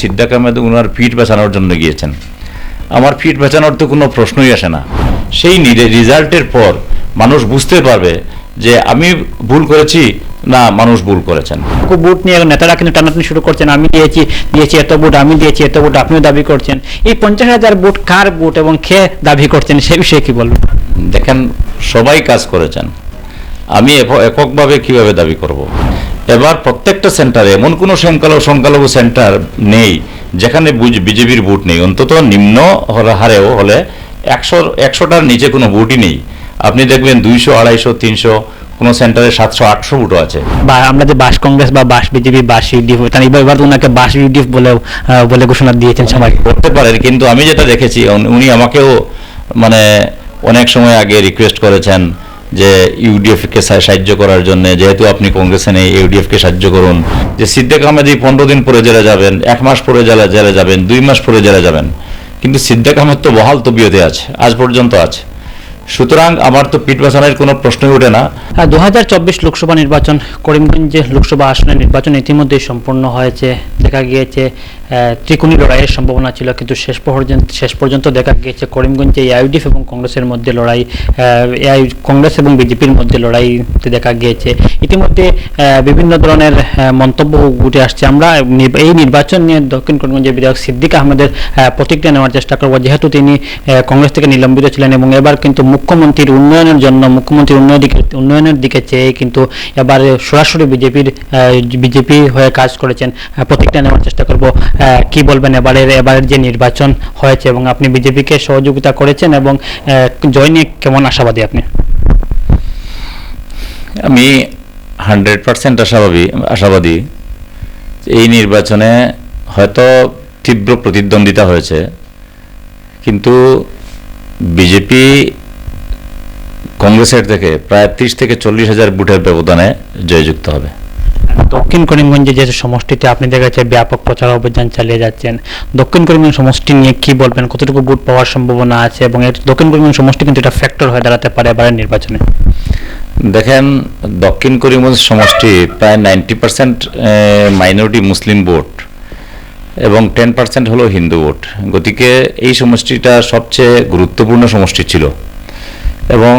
সিদ্দাক আহমেদ ওনার fit বেচানোর জন্য গিয়েছেন। আমার ফিট বেচানোর তো কোনো প্রশ্নই আসে না। সেই রেজাল্টের পর মানুষ বুঝতে পারবে যে আমি ভুল করেছি না মানুষ ভুল করেছেন। ভোট নিয়ে নেতারা কিন্তু টানাটানি শুরু করছেন আমি দিয়েছি দিয়েছি এত ভোট আমি দিয়েছি এত ভোট আপনিও দাবি করছেন। এই পঞ্চাশ হাজার ভোট কার ভোট এবং কে দাবি করছেন সে বিষয়ে কি বলবেন? দেখেন সবাই কাজ করেছেন। আমি এককভাবে কীভাবে দাবি করব। এবার প্রত্যেকটা সেন্টারে এমন কোনো সংখ্যালঘু সংখ্যালঘু সেন্টার নেই যেখানে বিজেপির ভোট নেই। অন্তত নিম্ন হারেও হলে একশো একশোটার নিচে কোনো ভোটই নেই। আপনি দেখবেন দুইশো আড়াইশো তিনশো কোনো সেন্টারে সাতশো আটশো ভোটও আছে। বা আমরা যে বাস কংগ্রেস বা বাস বিজেপি বাস ইউডিএফ তারা এবার ওনাকে বাস ইউডিএফ বলে বলে ঘোষণা দিয়েছেন সবাই করতে পারেন কিন্তু আমি যেটা দেখেছি উনি আমাকেও মানে অনেক সময় আগে রিকোয়েস্ট করেছেন যে ইউডিএফকে সাহায্য করার জন্য, যেহেতু আপনি কংগ্রেসে নেই ইউডিএফকে সাহায্য করুন। যে সিদ্দিক আহমেদ পনেরো দিন পরে জেলে যাবেন, এক মাস পরে জেলে জেলে যাবেন, দুই মাস পরে জেলে যাবেন। কিন্তু সিদ্দিক আহমেদ তো বহাল তবিয়তে আছে, আজ পর্যন্ত আছে। সুতরাং আমার তো পিঠ বাঁচানোর কোনো প্রশ্নই ওঠে না। দু হাজার চব্বিশ লোকসভা নির্বাচন, করিমগঞ্জে লোকসভা আসনের নির্বাচন ইতিমধ্যেই সম্পূর্ণ হয়েছে, দেখা গিয়েছে। ত্রিকোণী লড়াইয়ের সম্ভাবনা ছিল কিন্তু শেষ পর্যন্ত শেষ পর্যন্ত দেখা গিয়েছে করিমগঞ্জে এআইডিএফ এবং কংগ্রেসের মধ্যে লড়াই এআই কংগ্রেস এবং বিজেপির মধ্যে লড়াইতে দেখা গিয়েছে। ইতিমধ্যে বিভিন্ন ধরনের মন্তব্য উঠে আসছে। আমরা এই নির্বাচন নিয়ে দক্ষিণ করিমগঞ্জের বিধায়ক সিদ্দিক আহমেদের আহ, প্রতিক্রিয়া নেওয়ার চেষ্টা করব। যেহেতু তিনি কংগ্রেস থেকে নিলম্বিত ছিলেন এবং এবার কিন্তু মুখ্যমন্ত্রীর উন্নয়নের জন্য মুখ্যমন্ত্রীর উন্নয়নের দিকে উন্নয়নের দিকে চেয়ে কিন্তু এবার সরাসরি বিজেপির বিজেপি হয়ে কাজ করেছেন। প্রতিক্রিয়া নেওয়ার চেষ্টা করব। কি বলবেন এবারের এবারের যে নির্বাচন হয়েছে এবং আপনি বিজেপিকে সহযোগিতা করেছেন এবং জয় নিয়ে কেমন আশাবাদী আপনি? আমি হান্ড্রেড পার্সেন্ট আশাবাদী আশাবাদী এই নির্বাচনে হয়তো তীব্র প্রতিদ্বন্দ্বিতা হয়েছে, কিন্তু বিজেপি কংগ্রেসের থেকে প্রায় ত্রিশ থেকে চল্লিশ হাজার বুথের ব্যবধানে জয়যুক্ত হবে। দক্ষিণ করিমগঞ্জে যে সমষ্টিতে আপনি দেখা যাচ্ছে ব্যাপক প্রচার অভিযান চালিয়ে যাচ্ছেন, দক্ষিণ করিমগঞ্জ সমষ্টি নিয়ে কি বলবেন? কতটুকু ভোট পাওয়ার সম্ভাবনা আছে এবং এর দক্ষিণ করিমগঞ্জ সমষ্টি কিন্তু এটা ফ্যাক্টর হয়ে দাঁড়াতে পারে এবারের নির্বাচনে? দেখেন, দক্ষিণ করিমগঞ্জ সমষ্টি প্রায় ninety percent minority Muslim vote এবং টেন পার্সেন্ট হলো হিন্দু ভোট গতিকে এই সমষ্টিটা সবচেয়ে গুরুত্বপূর্ণ সমষ্টি ছিল। এবং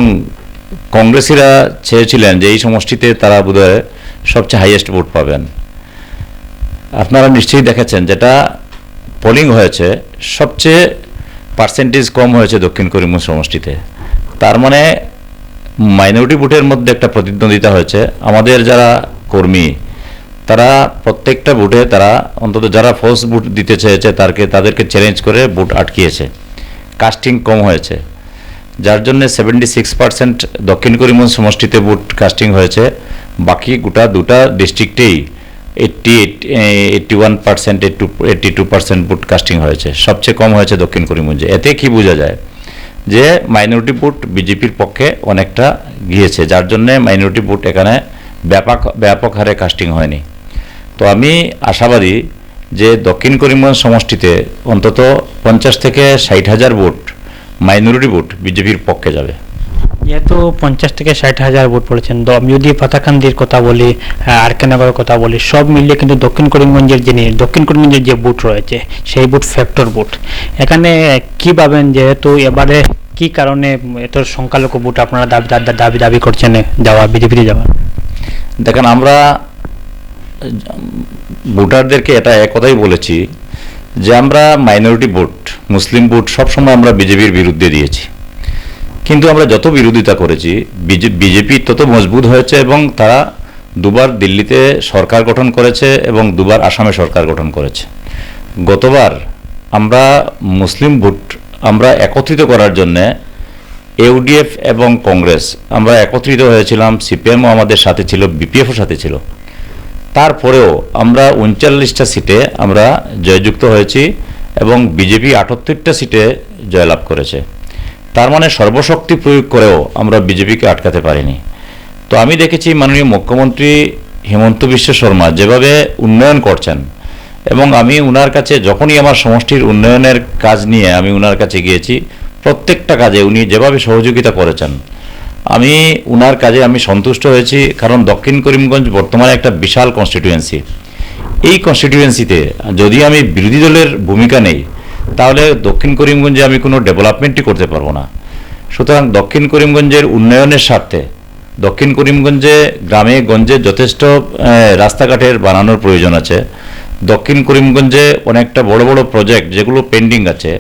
কংগ্রেসিরা চেয়েছিলেন যে এই সমষ্টিতে তারা বোধহয় সবচেয়ে হাইয়েস্ট ভোট পাবেন। আপনারা নিশ্চয়ই দেখেছেন যেটা পোলিং হয়েছে, সবচেয়ে পার্সেন্টেজ কম হয়েছে দক্ষিণ করিমগঞ্জ সমষ্টিতে। তার মানে মাইনরিটি ভোটের মধ্যে একটা প্রতিদ্বন্দ্বিতা হয়েছে। আমাদের যারা কর্মী, তারা প্রত্যেকটা ভোটে তারা অন্তত যারা ফার্স্ট ভোট দিতে চেয়েছে, তারকে, তাদেরকে চ্যালেঞ্জ করে ভোট আটকিয়েছে। কাস্টিং কম হয়েছে। যার জন্য সেভেন্টি সিক্স পার্সেন্ট দক্ষিণ করিমগঞ্জ সমষ্টিতে ভোট কাস্টিং হয়েছে। বাকি গোটা দুটা ডিস্ট্রিক্টেই eighty eighty one percent এইটু eighty two percent vote casting হয়েছে। সবচেয়ে কম হয়েছে দক্ষিণ করিমগঞ্জে। এতে কি বোঝা যায়? যে মাইনরিটি ভোট বিজেপির পক্ষে অনেকটা গিয়েছে, যার জন্য মাইনরিটি ভোট এখানে ব্যাপক ব্যাপক হারে কাস্টিং হয়নি। তো আমি আশাবাদী যে দক্ষিণ করিমগঞ্জ সমষ্টিতে অন্তত পঞ্চাশ থেকে ষাট হাজার ভোট মাইনরিটি ভোট বিজেপির পক্ষে যাবে। যেহেতু পঞ্চাশ থেকে ষাট হাজার ভোট পড়েছেন যদি পাতাকান্দির কথা বলি আর কে নগরের কথা বলি সব মিলিয়ে কিন্তু দক্ষিণ করিমগঞ্জের যে দক্ষিণ করিমগঞ্জের যে বুট রয়েছে সেই বুট ফ্যাক্টর বুট এখানে কি পাবেন যেহেতু এবারে কি কারণে এত সংখ্যালঘু বুট আপনারা দাবি দাবি- দাবি দাবি করছেন যাওয়া বিজেপিতে যাওয়া? দেখেন আমরা ভোটারদেরকে এটা এক কথাই বলেছি যে আমরা মাইনরিটি ভোট মুসলিম ভোট সবসময় আমরা বিজেপির বিরুদ্ধে দিয়েছি। কিন্তু আমরা যত বিরোধিতা করেছি বিজেপি তত মজবুত হয়েছে এবং তারা দুবার দিল্লিতে সরকার গঠন করেছে এবং দুবার আসামে সরকার গঠন করেছে। গতবার আমরা মুসলিম ভোট আমরা একত্রিত করার জন্যে ইউডিএফ এবং কংগ্রেস আমরা একত্রিত হয়েছিলাম, সিপিএমও আমাদের সাথে ছিল, বিপিএফও সাথে ছিল। তারপরেও আমরা উনচল্লিশটা সিটে আমরা জয়যুক্ত হয়েছি। এবং বিজেপি আটাত্তরটা সিটে জয়লাভ করেছে। তার মানে সর্বশক্তি প্রয়োগ করেও আমরা বিজেপিকে আটকাতে পারিনি। তো আমি দেখেছি মাননীয় মুখ্যমন্ত্রী হিমন্ত বিশ্ব শর্মা যেভাবে উন্নয়ন করছেন এবং আমি উনার কাছে যখনই আমার সমষ্টির উন্নয়নের কাজ নিয়ে আমি উনার কাছে গিয়েছি, প্রত্যেকটা কাজে উনি যেভাবে সহযোগিতা করেছেন, আমি উনার কাজে আমি সন্তুষ্ট হয়েছি। কারণ দক্ষিণ করিমগঞ্জ বর্তমানে একটা বিশাল কনস্টিটিউয়েন্সি এই কনস্টিটিউয়েন্সিতে যদি আমি বিরোধী দলের ভূমিকা নেই, তাহলে দক্ষিণ করিমগঞ্জে আমি কোনো ডেভেলপমেন্টই করতে পারব না। সুতরাং দক্ষিণ করিমগঞ্জের উন্নয়নের স্বার্থে দক্ষিণ করিমগঞ্জে গ্রামে গঞ্জে যথেষ্ট রাস্তাঘাটের বানানোর প্রয়োজন আছে। দক্ষিণ করিমগঞ্জে অনেকটা বড় বড় প্রজেক্ট যেগুলো পেন্ডিং আছে।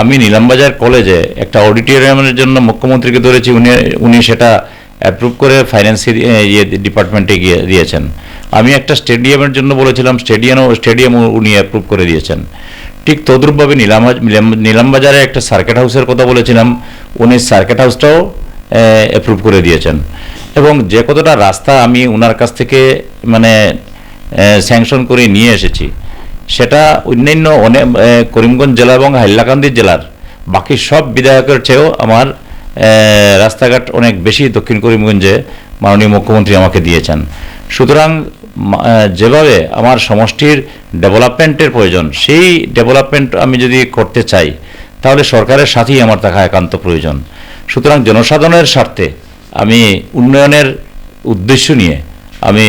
আমি নীলামবাজার কলেজে একটা অডিটোরিয়ামের জন্য মুখ্যমন্ত্রীকে ধরেছি, উনি উনি সেটা অ্যাপ্রুভ করে ফাইন্যান্স ইয়ে ডিপার্টমেন্টে গিয়ে দিয়েছেন। আমি একটা স্টেডিয়ামের জন্য বলেছিলাম স্টেডিয়াম স্টেডিয়াম উনি অ্যাপ্রুভ করে দিয়েছেন। ঠিক তদ্রূপভাবে নিলাম নিলামবাজারে একটা সার্কিট হাউসের কথা বলেছিলাম, উনি সার্কিট হাউসটাও অ্যাপ্রুভ করে দিয়েছেন। এবং যে কতটা রাস্তা আমি ওনার কাছ থেকে মানে স্যাংশন করে নিয়ে এসেছি, সেটা অন্যান্য অনেক করিমগঞ্জ জেলা এবং হাইলাকান্দি জেলার বাকি সব বিধায়কের চেয়েও আমার রাস্তাঘাট অনেক বেশি দক্ষিণ করিমগঞ্জে মাননীয় মুখ্যমন্ত্রী আমাকে দিয়েছেন। সুতরাং যেভাবে আমার সমষ্টির ডেভেলপমেন্টের প্রয়োজন, সেই ডেভেলপমেন্ট আমি যদি করতে চাই, তাহলে সরকারের সাথেই আমার থাকা একান্ত প্রয়োজন। সুতরাং জনসাধারণের স্বার্থে আমি উন্নয়নের উদ্দেশ্য নিয়ে আমি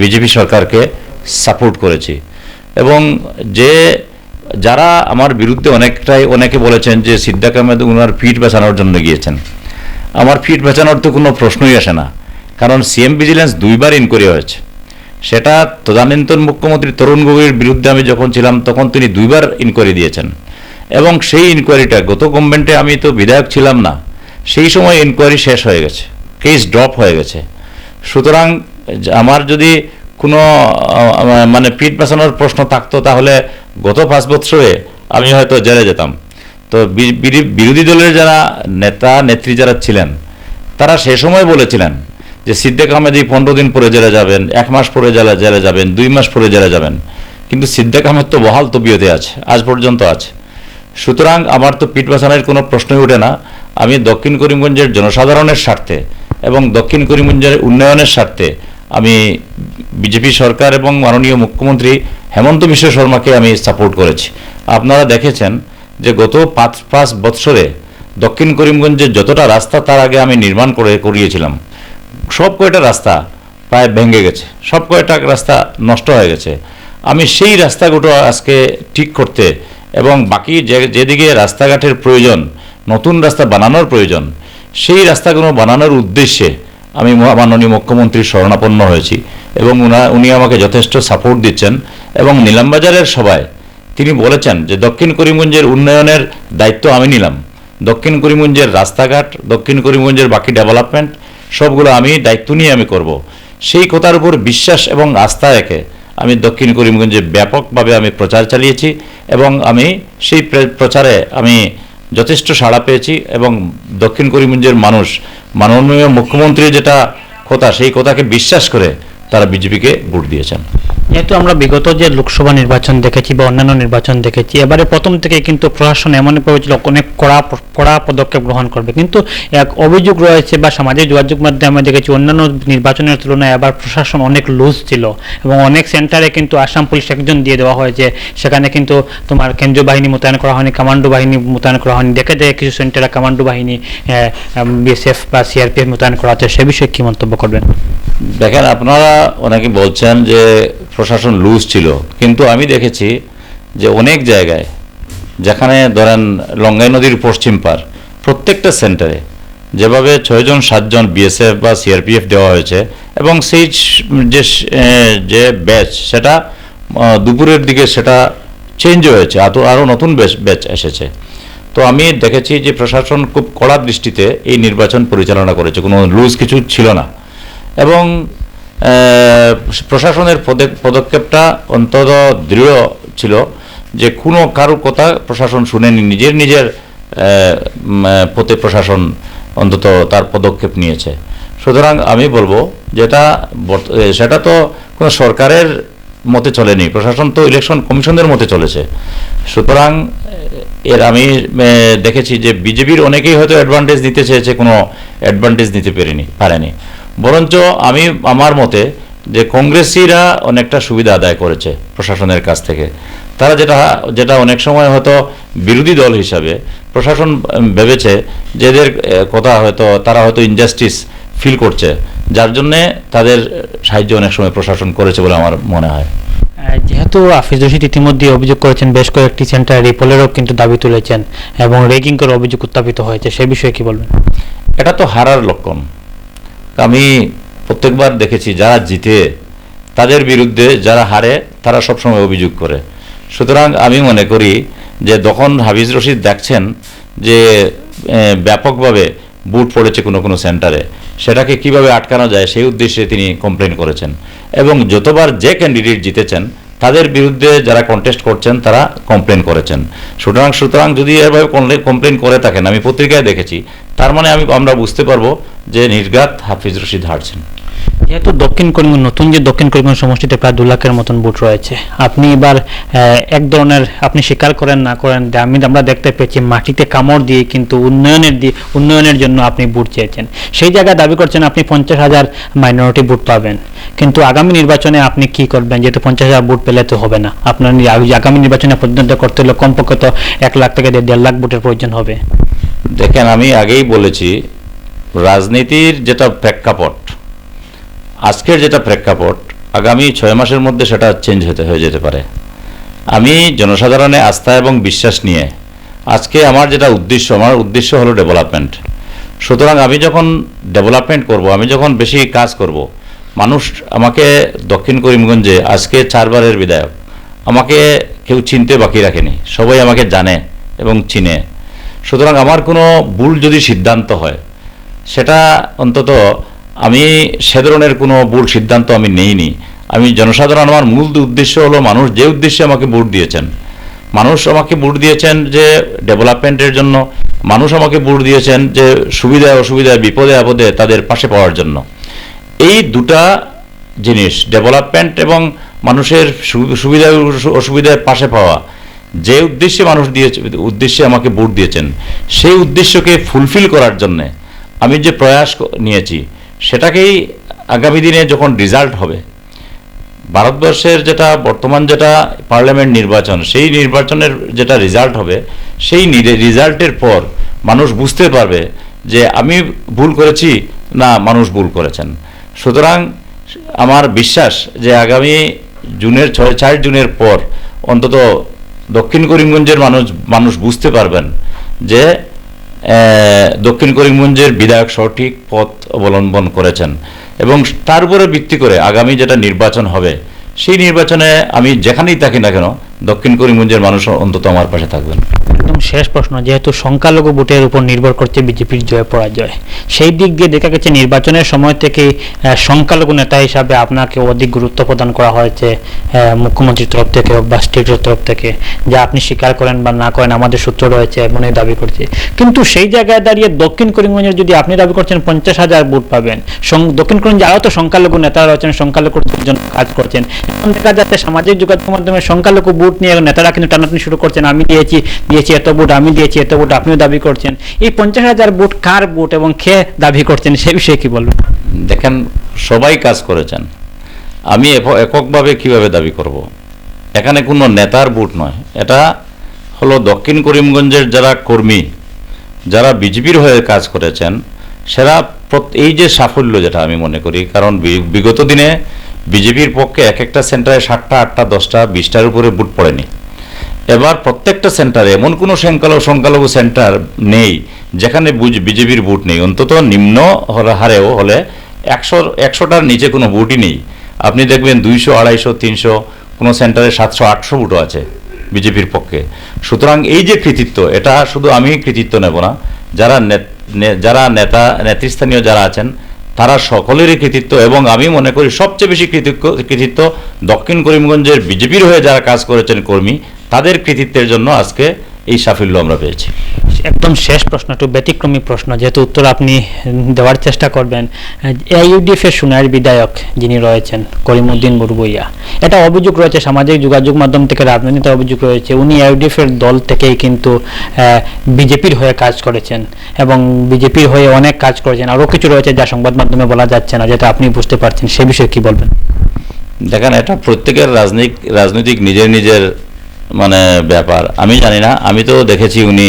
বিজেপি সরকারকে সাপোর্ট করেছি। এবং যে যারা আমার বিরুদ্ধে অনেকটাই অনেকে বলেছেন যে সিদ্দাক আহমেদ উনার ফিট বেচানোর জন্য গিয়েছেন। আমার ফিট বেচানোর তো কোনো প্রশ্নই আসে না। কারণ সিএম ভিজিলেন্স দুইবার ইনকোয়ারি হয়েছে। সেটা তদানীন্তন মুখ্যমন্ত্রী তরুণ গগৈর বিরুদ্ধে আমি যখন ছিলাম, তখন তিনি দুইবার ইনকোয়ারি দিয়েছেন। এবং সেই ইনকোয়ারিটা গত গভর্নমেন্টে আমি তো বিধায়ক ছিলাম না, সেই সময় ইনকোয়ারি শেষ হয়ে গেছে কেস ড্রপ হয়ে গেছে। সুতরাং আমার যদি কোনো মানে পিঠ বাঁচানোর প্রশ্ন থাকতো, তাহলে গত পাঁচ বছরে আমি হয়তো জেলে যেতাম। তো বিরোধী দলের যারা নেতা, নেত্রী যারা ছিলেন, তারা সে সময় বলেছিলেন যে সিদ্দিক আহমেদ এই পনেরো দিন পরে জেলে যাবেন, এক মাস পরে জেলে জেলে যাবেন, দুই মাস পরে জেলে যাবেন। কিন্তু সিদ্দিক আহমেদ তো বহাল তবিয়তে আছে, আজ পর্যন্ত আছে। সুতরাং আমার তো পিঠ বাঁচানোর কোনো প্রশ্নই ওঠে না। আমি দক্ষিণ করিমগঞ্জের জনসাধারণের স্বার্থে এবং দক্ষিণ করিমগঞ্জের উন্নয়নের স্বার্থে আমি বিজেপি সরকার এবং মাননীয় মুখ্যমন্ত্রী হেমন্ত বিশ্ব শর্মাকে আমি সাপোর্ট করেছি। আপনারা দেখেছেন যে গত পাঁচ পাঁচ বৎসরে দক্ষিণ করিমগঞ্জের যতটা রাস্তা তার আগে আমি নির্মাণ করে, করিয়েছিলাম। সব কয়টা রাস্তা প্রায় ভেঙে গেছে। সব কয়টা রাস্তা নষ্ট হয়ে গেছে। আমি সেই রাস্তাগুলো আজকে ঠিক করতে এবং বাকি যে, যেদিকে রাস্তাঘাটের প্রয়োজন, নতুন রাস্তা বানানোর প্রয়োজন, সেই রাস্তাগুলো বানানোর উদ্দেশ্যে আমি মাননীয় মুখ্যমন্ত্রীর শরণাপন্ন হয়েছি এবং উনা- উনি আমাকে যথেষ্ট সাপোর্ট দিচ্ছেন এবং নিলামবাজারের সবাই তিনি বলেছেন যে দক্ষিণ করিমগঞ্জের উন্নয়নের দায়িত্ব আমি নিলাম। দক্ষিণ করিমগঞ্জের রাস্তাঘাট, দক্ষিণ করিমগঞ্জের বাকি ডেভেলপমেন্ট সবগুলো আমি দায়িত্ব নিয়ে আমি করব। সেই কথার উপর বিশ্বাস এবং আস্থা রেখে আমি দক্ষিণ করিমগঞ্জে ব্যাপকভাবে আমি প্রচার চালিয়েছি এবং আমি সেই প্রচারে আমি যথেষ্ট সাড়া পেয়েছি এবং দক্ষিণ করিমগঞ্জের মানুষ, মাননীয় মুখ্যমন্ত্রী যেটা কথা, সেই কথাকে বিশ্বাস করে তারা বিজেপিকে ভোট দিয়েছেন। যেহেতু আমরা বিগত যে লোকসভা নির্বাচন দেখেছি বা অন্যান্য নির্বাচন দেখেছি, এবারে প্রথম থেকে কিন্তু প্রশাসন এমন হয়েছিল অনেক কড়া কড়া পদক্ষেপ গ্রহণ করবে। কিন্তু এক অভিযোগ রয়েছে বা সামাজিক যোগাযোগ মাধ্যমে দেখেছি অন্যান্য নির্বাচনের তুলনায় এবার প্রশাসন অনেক লুজ ছিল এবং অনেক সেন্টারে কিন্তু আসাম পুলিশ একজন দিয়ে দেওয়া হয়েছে। সেখানে কিন্তু তোমার কেন্দ্রীয় বাহিনী মোতায়েন করা হয়নি কমান্ডো বাহিনী মোতায়েন করা হয়নি। দেখে দেখে কিছু সেন্টারে কমান্ডো বাহিনী বিএসএফ বা সিআরপিএফ মোতায়েন করা হচ্ছে। সে বিষয়ে কি মন্তব্য করবেন? দেখেন, আপনারা অনেকে বলছেন যে প্রশাসন লুজ ছিল। কিন্তু আমি দেখেছি যে অনেক জায়গায়, যেখানে ধরেন লঙ্গাই নদীর পশ্চিম পার, প্রত্যেকটা সেন্টারে যেভাবে ছয়জন, সাতজন বিএসএফ বা সিআরপিএফ দেওয়া হয়েছে এবং সেই যে যে ব্যাচ সেটা দুপুরের দিকে সেটা চেঞ্জ হয়েছে। আরও আরও নতুন ব্যাচ এসেছে। তো আমি দেখেছি যে প্রশাসন খুব কড়া দৃষ্টিতে এই নির্বাচন পরিচালনা করেছে। কোনো লুজ কিছু ছিল না। এবং প্রশাসনের পদে- পদক্ষেপটা অন্তত দৃঢ় ছিল যে কোনো কারোর কথা প্রশাসন শুনেনি, নিজের নিজের পথে প্রশাসন অন্তত তার পদক্ষেপ নিয়েছে। সুতরাং আমি বলব যেটা সেটা তো কোনো সরকারের মতে চলেনি, প্রশাসন তো ইলেকশন কমিশনের মতে চলেছে। সুতরাং এর আমি দেখেছি যে বিজেপির অনেকেই হয়তো অ্যাডভান্টেজ নিতে চেয়েছে, কোনো অ্যাডভান্টেজ নিতে পেরেনি, পারেনি। বরঞ্চ আমি আমার মতে যে কংগ্রেসিরা অনেকটা সুবিধা আদায় করেছে প্রশাসনের কাছ থেকে। তারা যেটা যেটা অনেক সময় হয়তো বিরোধী দল হিসাবে প্রশাসন ভেবেছে যে এদের কথা হয়তো তারা হয়তো ইনজাস্টিস ফিল করছে। যার জন্যে তাদের সাহায্য অনেক সময় প্রশাসন করেছে বলে আমার মনে হয়। যেহেতু আফিজ রশিদ ইতিমধ্যে অভিযোগ করেছেন বেশ কয়েকটি সেন্টার রিপোলেরও কিন্তু দাবি তুলেছেন এবং রেগিং করে অভিযোগ উত্থাপিত হয়েছে। সে বিষয়ে কি বলবেন? এটা তো হারার লক্ষণ। আমি প্রত্যেকবার দেখেছি যারা জিতে, তাদের বিরুদ্ধে যারা হারে, তারা সবসময় অভিযোগ করে। সুতরাং আমি মনে করি যে তখন হাফিজ রশিদ দেখছেন যে ব্যাপকভাবে বুট পড়েছে কোনো কোনো সেন্টারে, সেটাকে কীভাবে আটকানো যায় সেই উদ্দেশ্যে তিনি কমপ্লেন করেছেন। এবং যতবার যে ক্যান্ডিডেট জিতেছেন, তাদের বিরুদ্ধে যারা কন্টেস্ট করছেন, তারা কমপ্লেন করেছেন। সুতরাং সুতরাং যদি এভাবে কমপ্লেন করে থাকেন, আমি পত্রিকায় দেখেছি তার মানে আমি আমরা বুঝতে পারব যে নির্ঘাত হাফিজ রশিদ হারছেন। যেহেতু দক্ষিণ করিমগঞ্জ, নতুন যে দক্ষিণ করিমগঞ্জ সমষ্টিতে প্রায় দু লাখের মতন ভোট রয়েছে, আপনি এবার এক ধরনের আপনি স্বীকার করেন না করেন, যে আমি আমরা দেখতে পেয়েছি মাটিতে কামড় দিয়ে কিন্তু উন্নয়নের দিয়ে উন্নয়নের জন্য আপনি ভোট চেয়েছেন। সেই জায়গায় দাবি করছেন আপনি পঞ্চাশ হাজার মাইনরিটি ভোট পাবেন। কিন্তু আগামী নির্বাচনে আপনি কি করবেন? যেহেতু পঞ্চাশ হাজার ভোট পেলে তো হবে না। আপনার আগামী নির্বাচনে পর্যন্ত করতে হলে কমপক্ষে তো এক লাখ থেকে দেড় লাখ ভোটের প্রয়োজন হবে। দেখেন, আমি আগেই বলেছি, রাজনীতির যেটা প্রেক্ষাপট, আজকের যেটা প্রেক্ষাপট, আগামী ছয় মাসের মধ্যে সেটা চেঞ্জ হতে, হয়ে যেতে পারে। আমি জনসাধারণের আস্থা এবং বিশ্বাস নিয়ে আজকে আমার যেটা উদ্দেশ্য, আমার উদ্দেশ্য হলো ডেভেলপমেন্ট সুতরাং আমি যখন ডেভেলপমেন্ট করব, আমি যখন বেশি কাজ করব, মানুষ আমাকে দক্ষিণ করিমগঞ্জে, আজকে চারবারের বিধায়ক, আমাকে কেউ চিনতে বাকি রাখেনি, সবাই আমাকে জানে এবং চিনে। সুতরাং আমার কোনো ভুল যদি সিদ্ধান্ত হয়, সেটা অন্তত আমি সে ধরনের কোনো ভুল সিদ্ধান্ত আমি নেইনি। আমি জনসাধারণ, আমার মূল উদ্দেশ্য হলো মানুষ যে উদ্দেশ্যে আমাকে ভোট দিয়েছেন, মানুষ আমাকে ভোট দিয়েছেন যে ডেভেলপমেন্টের জন্য, মানুষ আমাকে ভোট দিয়েছেন যে সুবিধায় অসুবিধায়, বিপদে আপদে তাদের পাশে পাওয়ার জন্য। এই দুটা জিনিস, ডেভেলপমেন্ট এবং মানুষের সুবিধা অসু- অসুবিধায় পাশে পাওয়া যে উদ্দেশ্যে মানুষ দিয়েছে, উদ্দেশ্যে আমাকে ভোট দিয়েছেন, সেই উদ্দেশ্যকে ফুলফিল করার জন্য আমি যে প্রয়াস নিয়েছি, সেটাকেই আগামী দিনে যখন রেজাল্ট হবে, ভারতবর্ষের যেটা বর্তমান যেটা পার্লামেন্ট নির্বাচন, সেই নির্বাচনের যেটা রেজাল্ট হবে, সেই রেজাল্টের পর মানুষ বুঝতে পারবে যে আমি ভুল করেছি না মানুষ ভুল করেছেন। সুতরাং আমার বিশ্বাস যে আগামী জুনের ছয় চার জুনের পর অন্তত দক্ষিণ করিমগঞ্জের মানুষ মানুষ বুঝতে পারবেন যে দক্ষিণ করিমগঞ্জের বিধায়ক সঠিক পথ অবলম্বন করেছেন। এবং তার উপরে ভিত্তি করে আগামী যেটা নির্বাচন হবে, সেই নির্বাচনে আমি যেখানেই থাকি না কেন, দক্ষিণ করিমগঞ্জের মানুষ অন্তত আমার পাশে থাকবেন। শেষ প্রশ্ন, যেহেতু সংখ্যালঘু ভোটের উপর নির্ভর করছে বিজেপির জয় পরাজয়। সেই দিক দিয়ে দেখা গেছে নির্বাচনের সময় থেকে সংখ্যালঘু নেতা হিসাবে আপনাকে অধিক গুরুত্ব প্রদান করা হয়েছে মুখ্যমন্ত্রীর তরফ থেকে হোক বা স্টেটের তরফ থেকে, যা আপনি স্বীকার করেন বা না করেন, আমাদের সূত্র রয়েছে, এমনই দাবি করছে। কিন্তু সেই জায়গায় দাঁড়িয়ে দক্ষিণ করিমগঞ্জের যদি আপনি দাবি করছেন, পঞ্চাশ হাজার ভোট পাবেন। দক্ষিণ করিমগঞ্জে আরও তো সংখ্যালঘু নেতারা রয়েছেন, সংখ্যালঘুর জন্য কাজ করছেন। এখন দেখা যাচ্ছে সামাজিক যোগাযোগ মাধ্যমে সংখ্যালঘু ভোট নিয়ে নেতারা কিন্তু টানাটানি শুরু করছেন। আমি দিয়েছি দিয়েছি এত ভোট আমি দিয়েছি, এত ভোট আপনিও দাবি করছেন। এই পঞ্চাশ হাজার ভোট কার ভোট এবং কে দাবি করছেন সে বিষয়ে কি বলবেন? দেখেন, সবাই কাজ করেছেন। আমি একক- এককভাবে কীভাবে দাবি করব। এখানে কোনো নেতার বুট নয়। এটা হলো দক্ষিণ করিমগঞ্জের যারা কর্মী, যারা বিজেপির হয়ে কাজ করেছেন, সেরা এই যে সাফল্য যেটা আমি মনে করি, কারণ বিগত দিনে বিজেপির পক্ষে এক একটা সেন্টারে সাতটা, আটটা, দশটা, বিশটার উপরে বুট পড়েনি। এবার প্রত্যেকটা সেন্টারে, এমন কোনো সংখ্যালঘু সংখ্যালঘু সেন্টার নেই, যেখানে বিজেপির বুট নেই। অন্তত নিম্ন হারেও হলে একশো, একশোটার নিচে কোনো বুটই নেই। আপনি দেখবেন দুইশো, আড়াইশো, তিনশো, কোনো সেন্টারে সাতশো, আটশো বুটও আছে বিজেপির পক্ষে। সুতরাং এই যে কৃতিত্ব, এটা শুধু আমি কৃতিত্ব নেব না, যারা যারা নেতা, নেতৃস্থানীয় যারা আছেন তারা সকলেরই কৃতিত্ব এবং আমি মনে করি সবচেয়ে বেশি কৃতিত্ব কৃতিত্ব দক্ষিণ করিমগঞ্জের বিজেপির হয়ে যারা কাজ করেছেন কর্মী, তাদের কৃতিত্বের জন্য আজকে এই সাফল্য আমরা পেয়েছি। একদম শেষ প্রশ্ন একটু ব্যতিক্রমী প্রশ্ন যেহেতু উত্তর আপনি দেওয়ার চেষ্টা করবেন। ইউডিএফ এর সুনাইয়ের বিধায়ক যিনি রয়েছেন করিমউদ্দিন বড়বইয়া এটা অভিযোগ রয়েছে সামাজিক যোগাযোগ মাধ্যম থেকে রাজনীতিতে অভিযোগ রয়েছে। উনি ইউডিএফ এর দল থেকেই কিন্তু বিজেপির হয়ে কাজ করেছেন এবং বিজেপির হয়ে অনেক কাজ করেছেন। আরও কিছু রয়েছে যা সংবাদ মাধ্যমে বলা যাচ্ছে না যেটা আপনি বুঝতে পারছেন। সে বিষয়ে কি বলবেন? দেখেন এটা প্রত্যেকের রাজনৈতিক রাজনৈতিক নিজের নিজের মানে ব্যাপার। আমি জানি না আমি তো দেখেছি উনি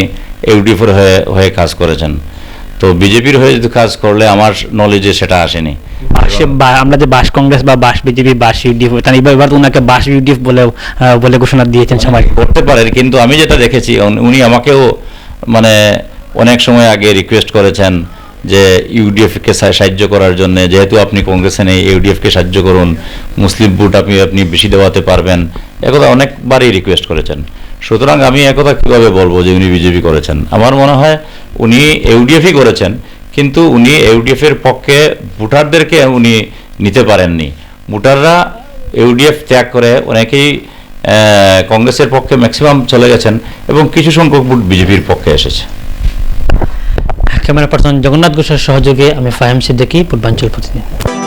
ইউডিএফের হয়ে হয়ে কাজ করেছেন। তো বিজেপির হয়ে যদি কাজ করলে আমার নলেজে সেটা আসেনি। আমরা যে বাস কংগ্রেস বা বাস বিজেপি বাস ইউডিএফ তার এবার ওনাকে বাস ইউডিএফ বলে বলে ঘোষণা দিয়েছেন সবাই। করতে পারে কিন্তু আমি যেটা দেখেছি উনি আমাকেও মানে অনেক সময় আগে রিকোয়েস্ট করেছেন যে ইউডিএফকে সাহায্য করার জন্য, যেহেতু আপনি কংগ্রেসে নেই ইউডিএফকে সাহায্য করুন, মুসলিম ভোট আপনি আপনি বেশি দেওয়াতে পারবেন। একথা অনেকবারই রিকোয়েস্ট করেছেন। সুতরাং আমি একথা কীভাবে বলব যে উনি বিজেপি করেছেন? আমার মনে হয় উনি ইউডিএফই করেছেন, কিন্তু উনি ইউডিএফের পক্ষে ভোটারদেরকে উনি নিতে পারেননি। ভোটাররা ইউডিএফ ত্যাগ করে অনেকেই কংগ্রেসের পক্ষে ম্যাক্সিমাম চলে গেছেন এবং কিছু সংখ্যক ভোট বিজেপির পক্ষে এসেছে। ক্যামেরা পার্সন জগন্নাথ ঘোষের সহযোগে আমি ফাহিম সিদ্দিকী পূর্বাঞ্চল প্রতিনিধি।